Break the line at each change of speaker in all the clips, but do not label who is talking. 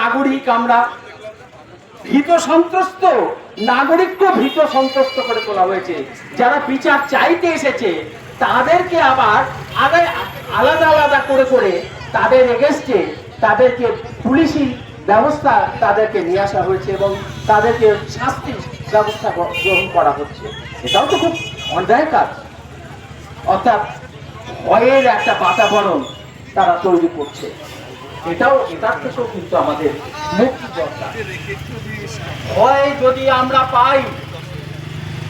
নাগরিক আমরা। ভীত সন্ত্রস্ত, নাগরিককে ভীত সন্ত্রস্ত করে তোলা হয়েছে। যারা বিচার চাইতে এসেছে, তাদেরকে আবার আগে আলাদা আলাদা করে করে তাদের এগেস্টে তাদেরকে পুলিশি ব্যবস্থা তাদেরকে নিয়ে আসা হয়েছে এবং তাদেরকে শাস্তি ব্যবস্থা গ্র- গ্রহণ করা হচ্ছে। এটাও তো খুব অন্যায় কাজ। অর্থাৎ ভয়ের একটা বাতাবরণ তারা তৈরি করছে। এটাও, এটার থেকেও কিন্তু আমাদের মুক্তি দরকার। ভয় যদি আমরা পাই,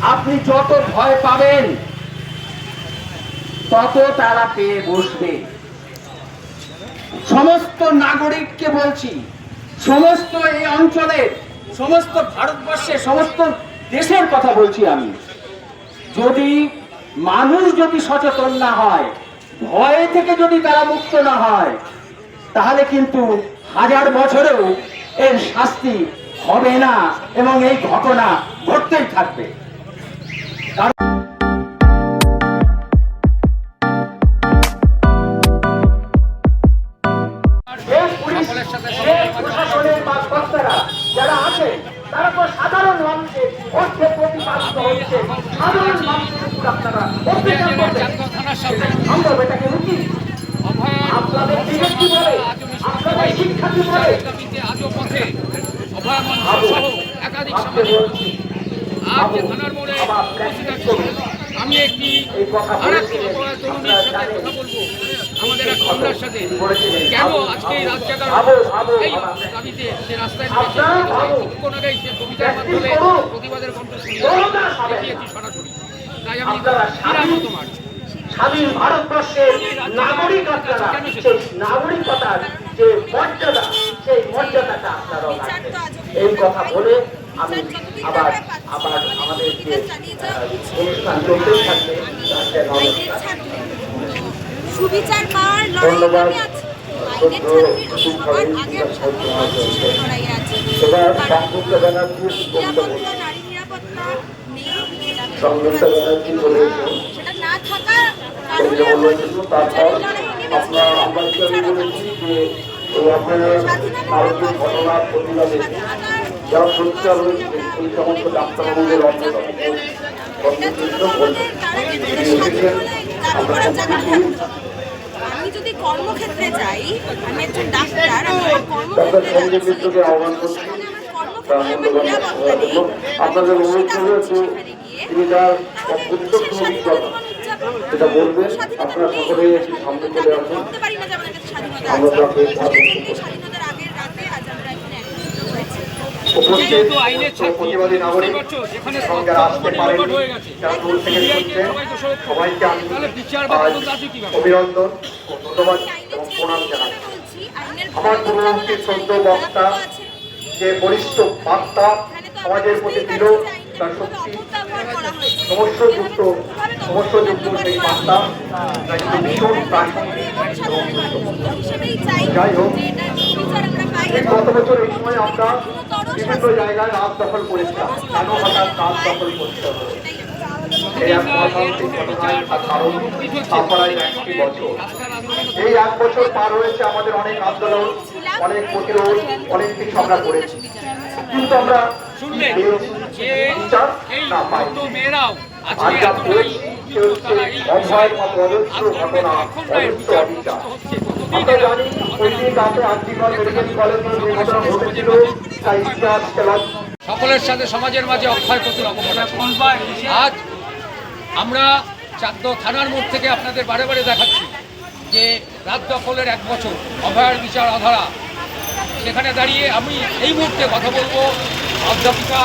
আপনি যত ভয় পাবেন, তত তারা পেয়ে বসবে। সমস্ত নাগরিককে বলছি, সমস্ত এই অঞ্চলের, সমস্ত ভারতবর্ষের, সমস্ত দেশের কথা বলছি আমি। যদি মানুষ যদি সচেতন না হয়, ভয় থেকে যদি তারা মুক্ত না হয় তাহলে কিন্তু হাজার বছরেও এর শাস্তি হবে না এবং এই ঘটনা ঘটতেই থাকবে। যারা আছেন তারা তো সাধারণ মানুষের পক্ষে প্রতিপাদিত হচ্ছে। সাধারণ মানুষের আপনারা অত্যাচার এটাকে উচিত আপনাদের বিবেক কি বলে আপনাদের শিক্ষা কি বলে
আজও পথে সহ একাধিক সামাজিক আজ যে থানার মোড়ে উপস্থিত আছি, আমি একটি
কথা
তরুণীর সাথে বলব। আমাদের এক কন্যার সাথে। কেন আজকে এই রাত জাগার এই দাবিতে সে রাস্তায় নেমেছে। কিছুক্ষণ আগেই সে কবিতার মাধ্যমে প্রতিবাদের কণ্ঠ শুনিয়ে দেখিয়েছি সরাসরি। তাই আমি বিরাম তোমার।
স্বাধীন ভারতবর্ষের নাগরিক আপনারা সেই নাগরিকতার যে মর্যাদা সেই মর্যাদাটা আপনারা। এই কথা বলে আমি আবার আবার আমাদের যে অনুষ্ঠান চলতেই থাকবে
সুবিচার পাওয়ার লড়াই আছি।
এবার সংযুক্ত সংযুক্ত ব্যানার্জি বলেছেন
সেটা না থাকার
তারপর আপনার আমরা আমি বলেছি যে আপনাদের ভারতীয় ঘটনার প্রতিবাদে যারা সোচ্চার এই সমস্ত ডাক্তারবাবুদের অন্যতম।
আমি যদি কর্মক্ষেত্রে যাই আমি একজন ডাক্তার আমি কর্মক্ষেত্রে
আহ্বান করছি। অনুরোধ করব তিনি তার প্রত্যক্ষ অভিজ্ঞতা যেটা বলবেন আপনারা সকলেই একটু সামনে চলে আসুন আমরা তাকে উপস্থিত প্রতিবাদী নাগরিক আসতে পারেনি। যারা দূর থেকে। সবাইকে আমি? অভিনন্দন ও ধন্যবাদ এবং প্রণাম জানাই আমার পূর্ববর্তী
যেমন
বক্তা যে বরিষ্ঠ বার্তা সমাজের প্রতি দিল তার সত্যি সমস্যাযুক্ত সমস্যাযুক্ত সেই বার্তা ভীষণ প্রাসঙ্গিক যাই হোক এই গত বছর এই সময় আমরা বিভিন্ন জায়গায় রাত দখল করেছিলাম। কেন হঠাৎ রাত দখল করতে হলো এই এক মহাসান্তিক ঘটনায় কারণ সাফারায় একটি বছর। এই এক বছর পার হয়েছে আমাদের অনেক আন্দোলন অনেক প্রতিরোধ অনেক কিছু আমরা করেছি। কিন্তু আমরা
যে এই আজকে সকলের সাথে সমাজের মাঝে অক্ষয় আছে। আজ আমরা চাকদ থানার মোড় থেকে আপনাদের বারে বারে দেখাচ্ছি যে রাত দখলের এক বছর অভয়ার বিচার অধরা সেখানে দাঁড়িয়ে আমি এই মুহূর্তে কথা বলব অধ্যাপিকা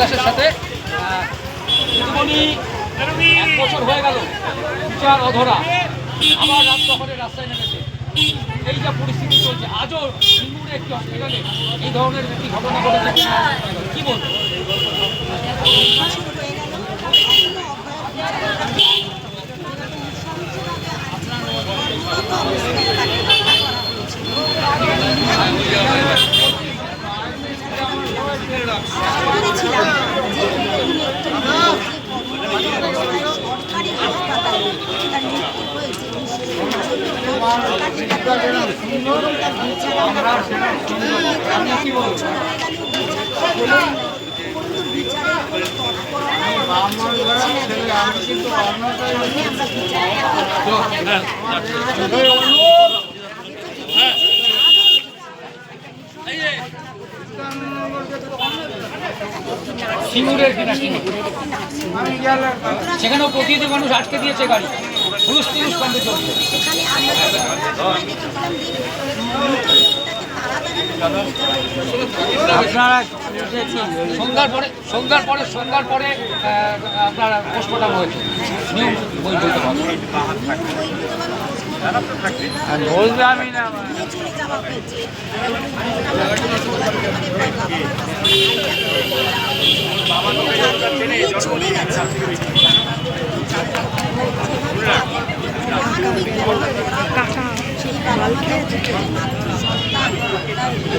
দাসের সাথে বছর হয়ে গেল বিচার অধরা। আবার রাত দখলের রাস্তায় নেমেছে। এই যা পরিস্থিতি চলছে, আজও সিঙ্গুরে একটি হসপিটালে এই ধরনের একটি ঘটনা ঘটেছে। কি বলব?
বলেছিলাম যে উনি একজন সরকারি হাসপাতালে তার মৃত্যু হয়েছে তার বিচার আমরা আমি কি বলব কিন্তু বিচারের কোনো তৎপরতা আমরা দেখছি
সিঙ্গুরের সেখানেও প্রতিদিন মানুষ আটকে দিয়েছে গাড়ি। পুরুষ তিরুষ কমে চলছে।
যে
সন্ধ্যার পরে সন্ধ্যার পরে সন্ধ্যার পরে আপনার পোস্টমর্টম হয়েছে। নিয়ম বই
তার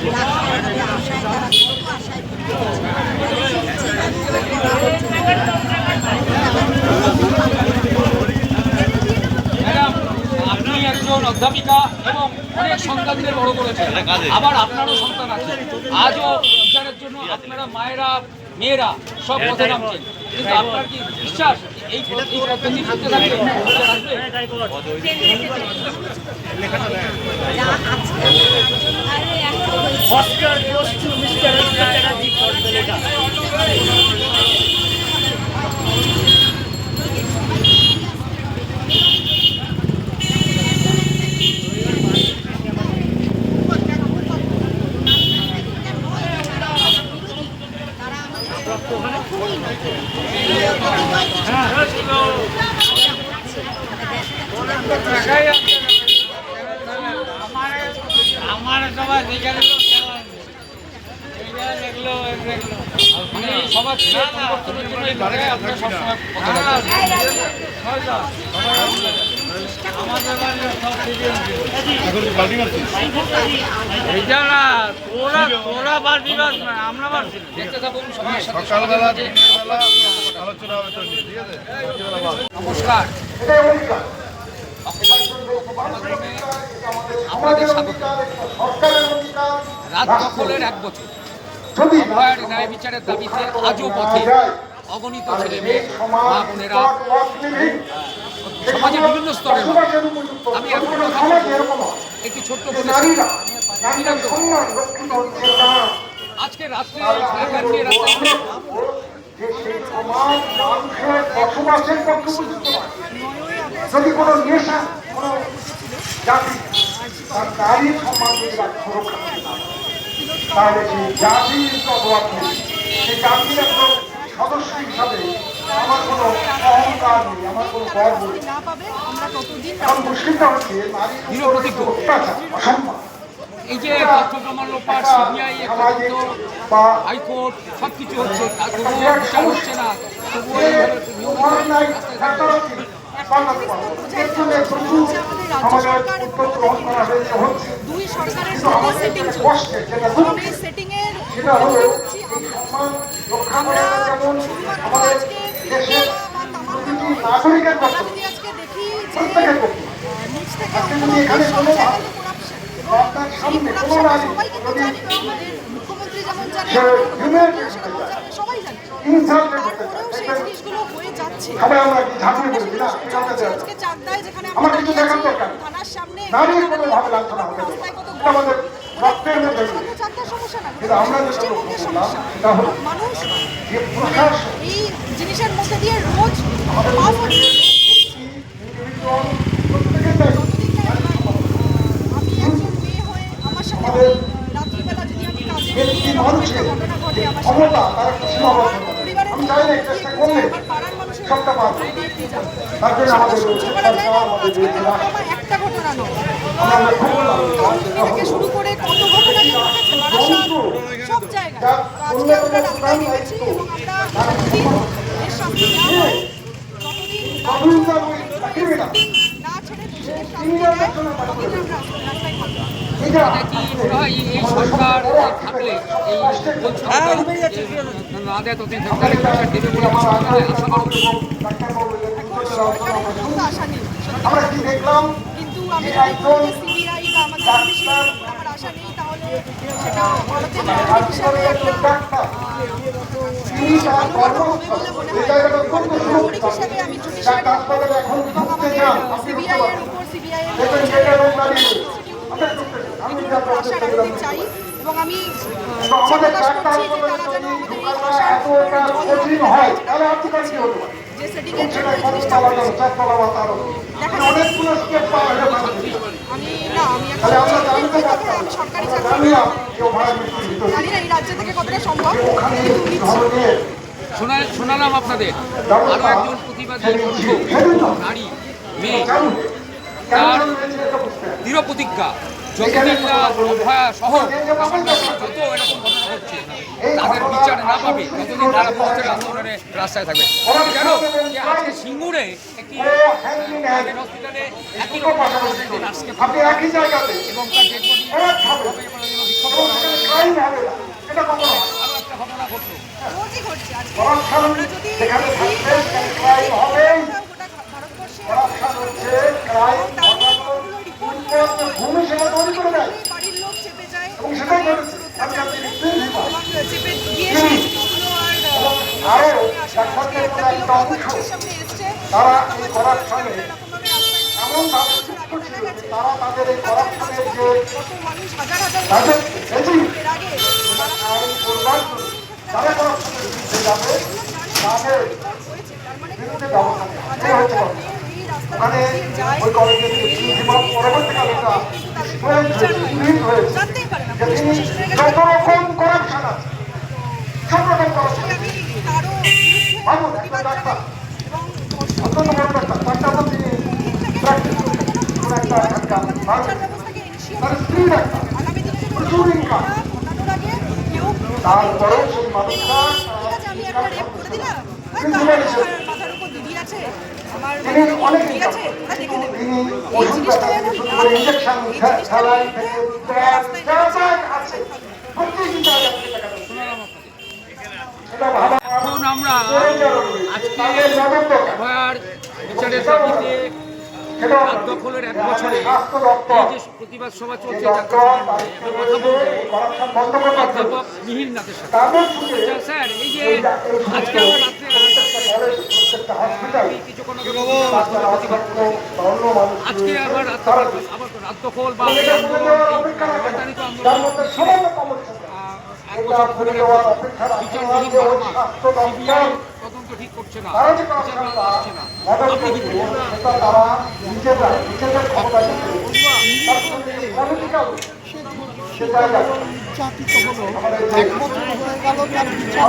ডাক্তারের আশায় তারা কত আশায়
ম্যাডাম আপনি একজন অধ্যাপিকা এবং অনেক সন্তানদের বড় করেছেন আবার আপনারও সন্তান আছে আজও বিচারের জন্য আপনারা মায়েরা মেয়েরা সব পথে নামছেন কিন্তু আপনার কি বিশ্বাস এই পদ্ধতি চলতে থাকবে?
আমার সবাই দেখে নিল এইটা দেখল ওই দেখল
মানে এই সমাজ পরিবর্তনের জন্য এই লড়াই আপনারা সবসময়
সকালবেলা আলোচনা হবে তো ঠিক আছে
নমস্কার আপনাদের স্বাগত রাত দখলের এক বছর অভয়ের ন্যায় বিচারের দাবিতে আজও পথে অগণিত ছেলে মেয়ে মা বোনেরা সমাজের বিভিন্ন স্তরের আমি এখন একটি ছোট্ট আজকে রাত্রে একা নিয়ে রাস্তায়
যদি কোনো নেশা কোনো জাতি তার নারীর সম্মান সুরক্ষা করতে না পারে, তাহলে সেই জাতির সেই জাতির একজন সদস্য হিসাবে আমার কোনো অহংকার নেই আমার যে অত্যাচার অসম্মান
এই যে লোপাট সিবিআই হাইকোর্ট সব কিছু হচ্ছে তার তবুও বিচার হচ্ছে না তবুও
পাবো।
দুই সরকারের সেটিং
যেটা কষ্টে যেটা দুঃখ
এই সেটিং এর
সেটা হলো এই সম্মান রক্ষা করা যেমন আমাদের দেশের
আমরা আজকে দেখি যে
প্রত্যেকের আজকে এখানে কোনো আপনার সামনে কোনো
আমাদের
রক্তের মধ্যে কিন্তু আমরা যেটা সেটা হলো যে প্রশাসন
এই জিনিসের মধ্যে দিয়ে রোজ হয়ে
ক্ষমতা তার একটা সীমাবদ্ধ আমি চাই না চেষ্টা করলে সবটা পাবো তার জন্য আমাদের
সহ্য করা যায় না,
আমাদের
একটা ঘটনা নয়। থেকে শুরু করে কত ঘটনা যে ঘটেছে বারাসাত সব জায়গায়। আজকে আমরা রাস্তায় নেমেছি এবং আমরা এর শাস্তি না হয়,
চাকরি না
ছেড়ে দোষীদের শাস্তি দেয় ততদিন আমরা রাস্তায় থাকব।
আমার
কি দেখলাম?
আমি যদি সিবিআই বা বা আমাদের পুলিশে আমার আশা নেই তাহলে সেটা ভারতের নাগরিক হিসাবে একটা
তিনি তার কর্মস্থল এই জায়গাটা
নাগরিক হিসাবে আমি
যার
জুডিশিয়ারি এবং আমাদের সিবিআই এর উপর সিবিআই এর এগুলোর উপর আশা রাখতে চাই এবং আমি
তো আমাদের
প্রকাশ
ডাক্তার
করছি যে তারা যেন আমাদের এই আশার
এতটা
যে সেটিংয়ের জন্য এই জিনিসটা দেখা
মানে
আমি না সরকারি চাকরি
জানি
না এই রাজ্য থেকে কতটা সম্ভব।
শোনা শোনালাম আপনাদের। আরও একজন প্রতিবাদী নারী মেয়ে। তার। দৃঢ় প্রতিজ্ঞা সহ যত এরকম ঘটনা হচ্ছে তাদের বিচার না পাবে ততদিন তারা পথের আন্দোলনে রাস্তায় থাকবে। কেন? যে আজকে সিঙ্গুরে একটি হসপিটালে একই রকম নার্সকে
আপনি একই জায়গাতে
এবং তার ডেড বডি বিক্ষোভ। আরও একটা ঘটনা ঘটলো।
আমরা যদি ভারতবর্ষে
করাপশন হচ্ছে ক্রাইম ঘটানোর ভূমি সেটা তৈরি করে দেয় এবং সেটাই
চেপে গিয়ে
তারা এই করাপশনে এমন ভাবে চুপ করছে তারা তাদের এই করাপশনের যে তাদের
মারা
আইন করবার যারা করাপশনের বিরুদ্ধে যাবে তাদের
তার
বিরুদ্ধে ব্যবস্থা নেওয়া হবে। ওখানে ওই কলেজের প্রিন্সিপাল পরবর্তীকালে তা স্টুডেন্ট হয়েছে পুলিশ হয়েছে
জানতেই পারে না।
যে
পুলিশ
তিনি
প্রশাসনের
যত রকম করাপশন আছে সব রকম করাপশন ভাবুন একটা ডাক্তার।
এবং
অত্যন্ত বড় ডাক্তার। তার কাছে তিনি প্র্যাকটিস করতেন। একটা একটা
ইনিশিয়েট
তার স্ত্রী ডাক্তার। প্রচুর ইনকাম তারপরেও সেই মানুষটা
আমার
এখন আমরা আজকে
দরকার
বিচারের দাবিতে রাত দখলের এক বছরে এই যে প্রতিবাদ সভা চলছে অধ্যাপক মিহির নাথের সাথে। স্যার, এই যে আজকে আমরা রাত্রে
প্রত্যেকটা হসপিটাল
এই কিছুক্ষণ আগে
অন্য মানুষ
আজকে আবার রাত
তারা
আবার রাত দখল বা
এটা খুলে দেওয়ার অপেক্ষা রাখে না।
বিস্তারিত
যার
আন্দোলন
মধ্যে সবাই কমিশন এটা
বছর
দেওয়ার অপেক্ষা রাখে না
বিচারবিহীন
যে ওই
ঘটনা
স্বাস্থ্য দপ্তর
তদন্ত ঠিক করছে না।
তারা যে করছে সেটা তারা নিজেরা নিজেদের ক্ষমতা পলিটিক্যাল
নির্যাতিত হলো। এক তার বিচার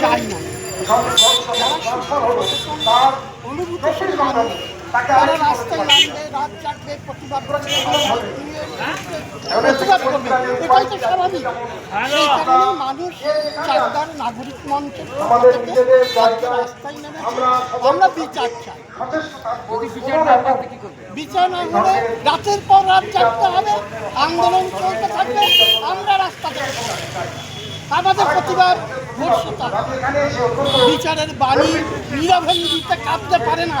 চাই না
তারা
রাস্তায় নামবে রাত জাগবে প্রতিবাদ করবে? প্রতিবাদ করবে? এটাই তো স্বাভাবিক। সেই কারণে মানুষ চাকদার নাগরিক মঞ্চের থেকে রাস্তায়
আমরা
বিচার চাই।
না পান কি করবে?
বিচার না হলে রাতের পর রাত জাগতে হবে আন্দোলন চলতে থাকবে আমরা রাস্তা আমাদের প্রতিবাদ বিচারের বাণী নিরভেঙ্গি দিতে কাঁপতে পারে না।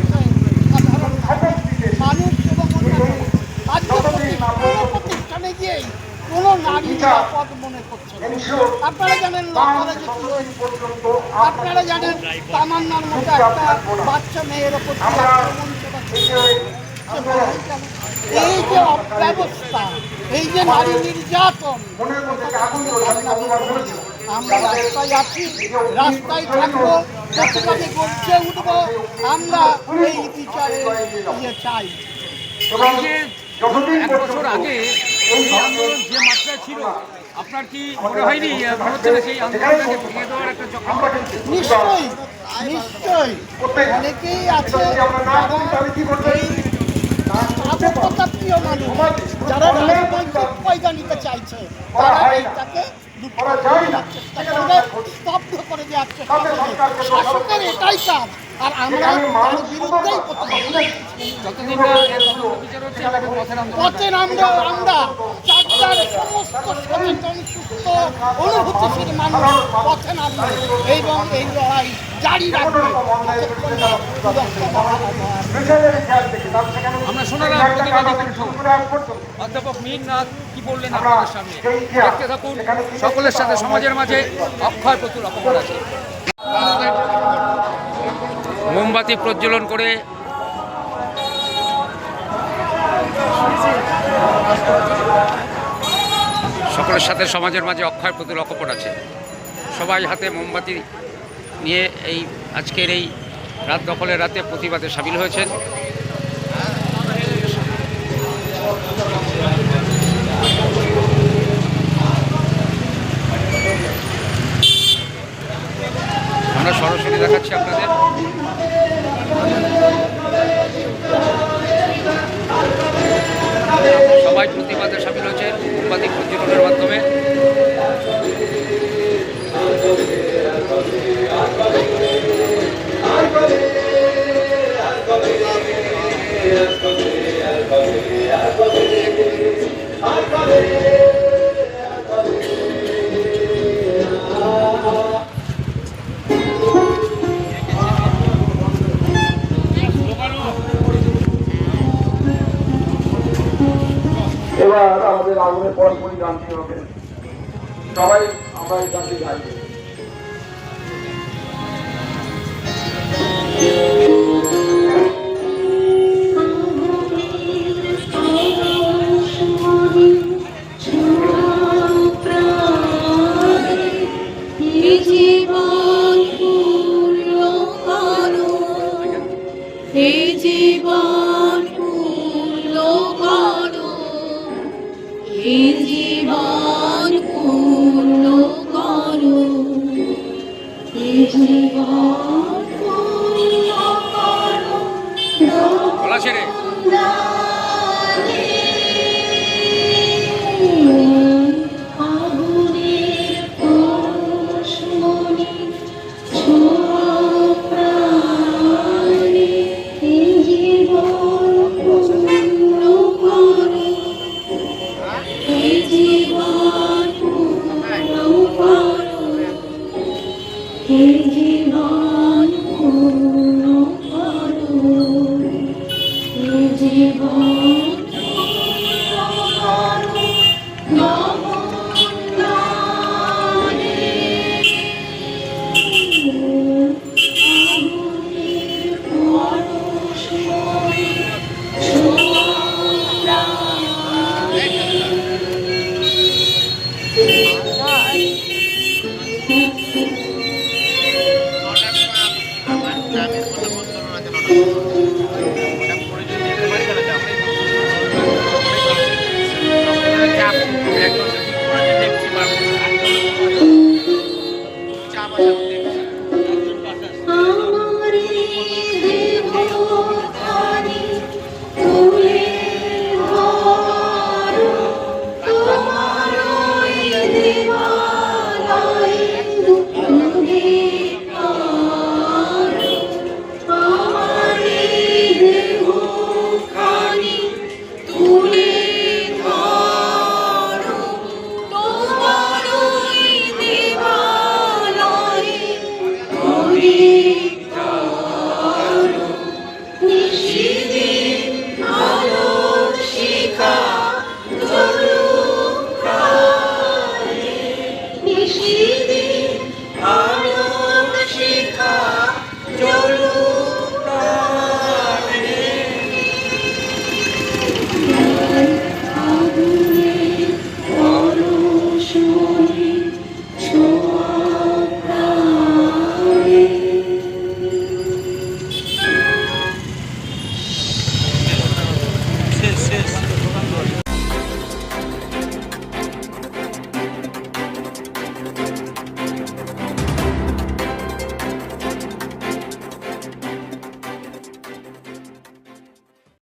মানুষ এবং প্রতিষ্ঠানে গিয়েই কোনো নারী নিরাপদ মনে করছে আপনারা জানেন ল কলেজে কি আপনারা জানেন তামান্নার মতো একটা বাচ্চা মেয়ের ওপর করেছে। এই যে অব্যবস্থা এই যে নারী নির্যাতন। আমরা রাস্তায় আছি রাস্তায় থাকব প্রতিবাদে গর্জে উঠবো আমরা এই বিচারে ইয়ে চাই।
এক বছর আগে
এই
আন্দোলন যে মাত্রায় ছিল আপনার কি মনে হয়নি সেই আন্দোলনটাকে ভেঙে দেওয়ার একটা চক্র
নিশ্চয়ই নিশ্চয়ই। অনেকেই আছে যারা রাজনৈতিক নিতে চাইছে তারা এইটাকে
ওরা যায় না।
স্তব্ধ করে দেওয়ার চেষ্টা। করবে শাসকের এটাই কাজ। আর আমরা তার বিরুদ্ধেই
পথের
আমরা আমরা সমস্ত সচেতন সুস্থ অনুভূতিশীল মানুষ পথে নামবে এবং এই লড়াই জারি রাখবে।
আমরা শোনালাম প্রতিবাদী কণ্ঠ অধ্যাপক মীরনাথ কি বললেন আপনাদের সামনে? দেখতে থাকুন সকলের সাথে সমাজের মাঝে অক্ষয় প্রচুর অপমান আছে। মোমবাতি প্রজ্বলন করে সকলের সাথে সমাজের মাঝে অক্ষয় প্রচুর অকপট আছে। সবাই হাতে মোমবাতি নিয়ে এই আজকের এই রাত দখলের রাতে প্রতিবাদে সামিল হয়েছেন আমরা সরাসরি দেখাচ্ছি
আমরা এই
ছেড়ে